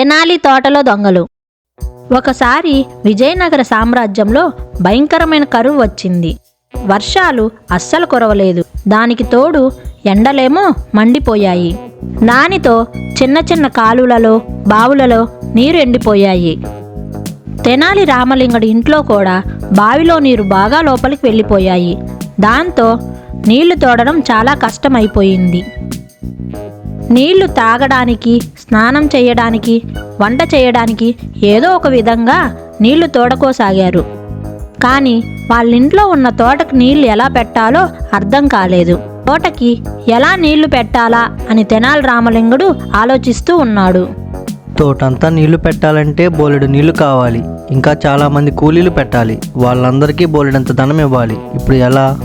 తెనాలి తోటలో దొంగలు. ఒకసారి విజయనగర సామ్రాజ్యంలో భయంకరమైన కరువు వచ్చింది. వర్షాలు అస్సలు కురవలేదు. దానికి తోడు ఎండలేమో మండిపోయాయి. నానితో చిన్న చిన్న కాలువలలో బావులలో నీరు ఎండిపోయాయి. తెనాలి రామలింగడి ఇంట్లో కూడా బావిలో నీరు బాగా లోపలికి వెళ్ళిపోయాయి. దాంతో నీళ్ళు తోడడం చాలా కష్టమైపోయింది. నీళ్ళు తాగడానికి స్నానం చేయడానికి వంట చేయడానికి ఏదో ఒక విధంగా నీళ్ళు తోడకోసాగారు. కానీ వాళ్ళింట్లో ఉన్న తోటకు నీళ్ళు ఎలా పెట్టాలో అర్థం కాలేదు. తోటకి ఎలా నీళ్ళు పెట్టాలా అని తెనాలి రామలింగుడు ఆలోచిస్తూ ఉన్నాడు. తోటంతా నీళ్ళు పెట్టాలంటే బోలెడు నీళ్ళు కావాలి. ఇంకా చాలామంది కూలీలు పెట్టాలి. వాళ్ళందరికీ బోలెడంత ధనం ఇవ్వాలి. ఇప్పుడు ఎలా?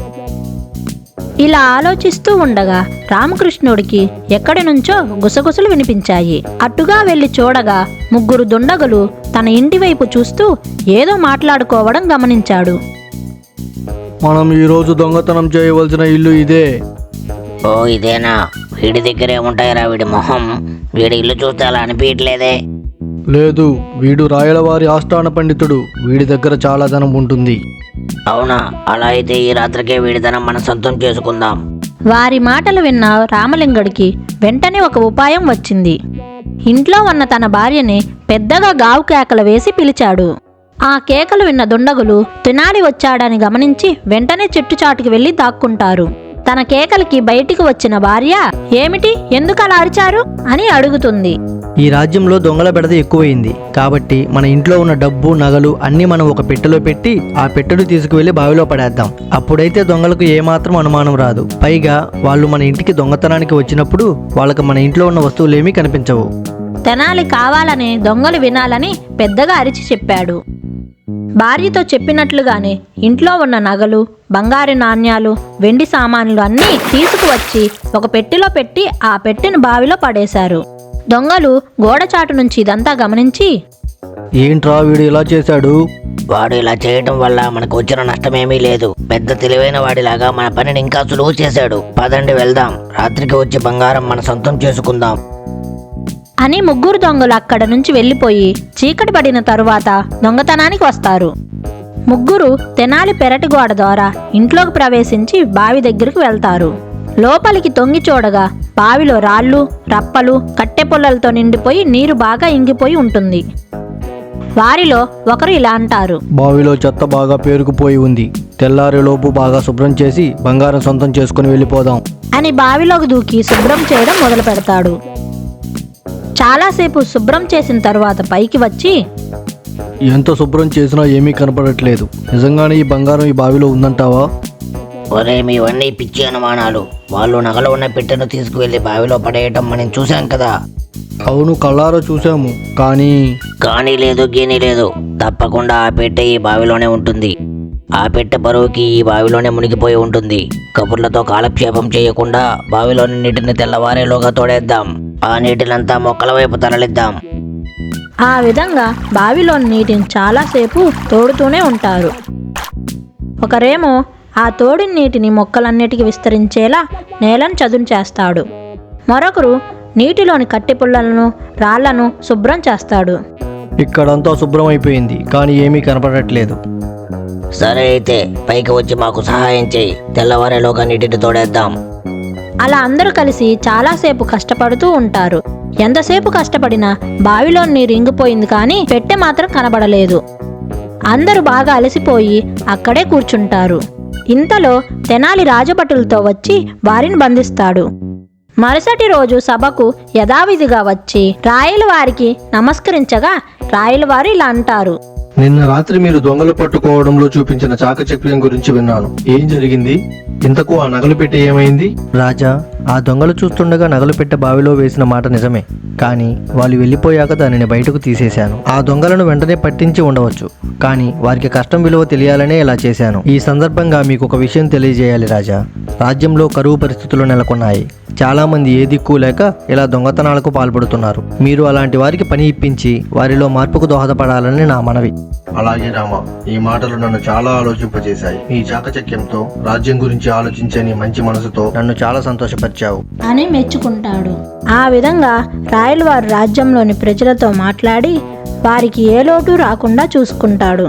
ఇలా ఆలోచిస్తూ ఉండగా రామకృష్ణుడికి ఎక్కడి నుంచో గుసగుసలు వినిపించాయి. అట్టుగా వెళ్ళి చూడగా ముగ్గురు దుండగులు తన ఇంటి వైపు చూస్తూ ఏదో మాట్లాడుకోవడం గమనించాడు. మనం ఈరోజు దొంగతనం చేయవలసిన ఇల్లు ఇదే. ఓ ఇదేనా? వీడి దగ్గరే ఉంటాయిరా వీడి మొహం. వీడి ఇల్లు చూస్తే అలా అనిపించట్లేదే లేదు వీడు రాయలవారి ఆస్థాన పండితుడు. వీడి దగ్గర చాలా ధనం ఉంటుంది. అవునా అలా అయితే ఈ రాత్రికే వీడిదనం మన సొంతం చేసుకుందాం. వారి మాటలు విన్న రామలింగడికి వెంటనే ఒక ఉపాయం వచ్చింది. ఇంట్లో ఉన్న తన భార్యని పెద్దగా గావు కేకలు వేసి పిలిచాడు. ఆ కేకలు విన్న దుండగులు తినాలి వచ్చాడని గమనించి వెంటనే చెట్టు చాటుకి వెళ్ళి దాక్కుంటారు. తన కేకలకి బయటికి వచ్చిన భార్య ఏమిటి? ఎందుకు అలా అరిచారు? అని అడుగుతుంది. ఈ రాజ్యంలో దొంగల బెడద ఎక్కువైంది. కాబట్టి మన ఇంట్లో ఉన్న డబ్బు నగలు అన్నీ మనం ఒక పెట్టెలో పెట్టి ఆ పెట్టెను తీసుకువెళ్ళి బావిలో పడేద్దాం. అప్పుడైతే దొంగలకు ఏమాత్రం అనుమానం రాదు. పైగా వాళ్ళు మన ఇంటికి దొంగతనానికి వచ్చినప్పుడు వాళ్ళకి మన ఇంట్లో ఉన్న వస్తువులేమీ కనిపించవు. తెనాలి కావాలని దొంగలు వినాలని పెద్దగా అరిచి చెప్పాడు. భార్యతో చెప్పినట్లుగానే ఇంట్లో ఉన్న నగలు బంగారు నాణ్యాలు వెండి సామాన్లు అన్నీ తీసుకువచ్చి ఒక పెట్టెలో పెట్టి ఆ పెట్టెను బావిలో పడేశారు. దొంగలు గోడచాటు నుంచి ఇదంతా గమనించి ఏంట్రా వీడు ఇలా చేశాడు? వాడు ఇలా చేయటం వల్ల మనకు వచ్చిన నష్టమేమీ లేదు. పెద్ద తెలివైన వాడిలాగా మన పనిని ఇంకా సులువు చేశాడు. పదండి వెళ్దాం. రాత్రికి వచ్చి బంగారం మన సొంతం చేసుకుందాం. అని ముగ్గురు దొంగలు అక్కడ నుంచి వెళ్ళిపోయి చీకటి పడిన తరువాత దొంగతనానికి వస్తారు. ముగ్గురు తెనాలి పెరటి గోడ ద్వారా ఇంట్లోకి ప్రవేశించి బావి దగ్గరికి వెళ్తారు. లోపలికి తొంగి చూడగా బావిలో రాళ్ళు రప్పలు కట్టె పుల్లలతో నిండిపోయి నీరు బాగా ఇంగిపోయి ఉంటుంది. వారిలో ఒకరు ఇలా అంటారు. బావిలో చెత్త బాగా పేరుకుపోయి ఉంది. తెల్లారేలోపు బాగా శుభ్రం చేసి బంగారం సొంతం చేసుకుని వెళ్ళిపోదాం. అని బావిలోకి దూకి శుభ్రం చేయడం మొదలు పెడతాడు. చాలాసేపు శుభ్రం చేసిన తరువాత పైకి వచ్చి ఎంత శుభ్రం చేసినా ఏమీ కనపడట్లేదు. నిజంగానే ఈ బంగారం ఈ బావిలో ఉందంటావా? ఒరే మీవన్నీ పిచ్చి అనుమానాలు. వాళ్ళు నగలు ఉన్న పెట్టెను తీసుకువెళ్ళి బావిలో పడేయటం మనం చూశాం కదా. అవును కళ్ళారా చూసాము కానీ కానీ లేదు గీని లేదు. తప్పకుండా ఆ పెట్టె ఈ బావిలోనే ఉంటుంది. ఆ పెట్టె బరువుకి ఈ బావిలోనే మునిగిపోయి ఉంటుంది. కబుర్లతో కాలక్షేపం చేయకుండా బావిలోని నీటిని తెల్లవారేలోగా తోడేద్దాం. ఆ నీటినంతా మొక్కల వైపు తరలిద్దాం. ఆ విధంగా బావిలోని నీటిని చాలాసేపు తోడుతూనే ఉంటారు. ఒకరేమో ఆ తోడిన నీటిని మొక్కలన్నిటికీ విస్తరించేలా నేలను చదును చేస్తాడు. మరొకరు నీటిలోని కట్టె పుల్లలను రాళ్ళను శుభ్రం చేస్తాడు. ఇక్కడంతా శుభ్రం అయిపోయింది కానీ ఏమీ కనపడట్లేదు. సరే అయితే పైకి వచ్చి మాకు సహాయం చేయి. తెల్లవారేలోగా నీటిని తోడేద్దాం. అలా అందరూ కలిసి చాలాసేపు కష్టపడుతూ ఉంటారు. ఎంతసేపు కష్టపడినా బావిలో నీరు ఇంగిపోయింది కానీ పెట్టె మాత్రం కనబడలేదు. అందరూ బాగా అలసిపోయి అక్కడే కూర్చుంటారు. ఇంతలో తెనాలి రాజభటులతో వచ్చి వారిని బంధిస్తాడు. మరుసటి రోజు సభకు యథావిధిగా వచ్చి రాయల వారికి నమస్కరించగా రాయల వారు ఇలా అంటారు. నిన్న రాత్రి మీరు దొంగలు పట్టుకోవడంలో చూపించిన చాకచక్యం గురించి విన్నాను. ఏం జరిగింది? ఇంతకు ఆ నగలు పెట్టి ఏమైంది? రాజా ఆ దొంగలు చూస్తుండగా నగలు పెట్టే బావిలో వేసిన మాట నిజమే. కానీ వాళ్ళు వెళ్ళిపోయాక దానిని బయటకు తీసేశాను. ఆ దొంగలను వెంటనే పట్టించి ఉండవచ్చు కానీ వారికి కష్టం విలువ తెలియాలనే ఇలా చేశాను. ఈ సందర్భంగా మీకు ఒక విషయం తెలియజేయాలి రాజా. రాజ్యంలో కరువు పరిస్థితులు నెలకొన్నాయి. చాలా మంది ఏ దిక్కు లేక ఇలా దొంగతనాలకు పాల్పడుతున్నారు. మీరు అలాంటి వారికి పని ఇప్పించి వారిలో మార్పుకు దోహదపడాలని నా మనవి. అలాగే రామ ఈ మాటలు నన్ను చాలా ఆలోచింపజేశాయి. నీ చాకచక్యంతో రాజ్యం గురించి ఆలోచించే నీ మంచి మనసుతో నన్ను చాలా సంతోషపరిచావు. అని మెచ్చుకుంటాడు. ఆ విధంగా రాయలు రాజ్యంలోని ప్రజలతో మాట్లాడి వారికి ఏ లోటు రాకుండా చూసుకుంటాడు.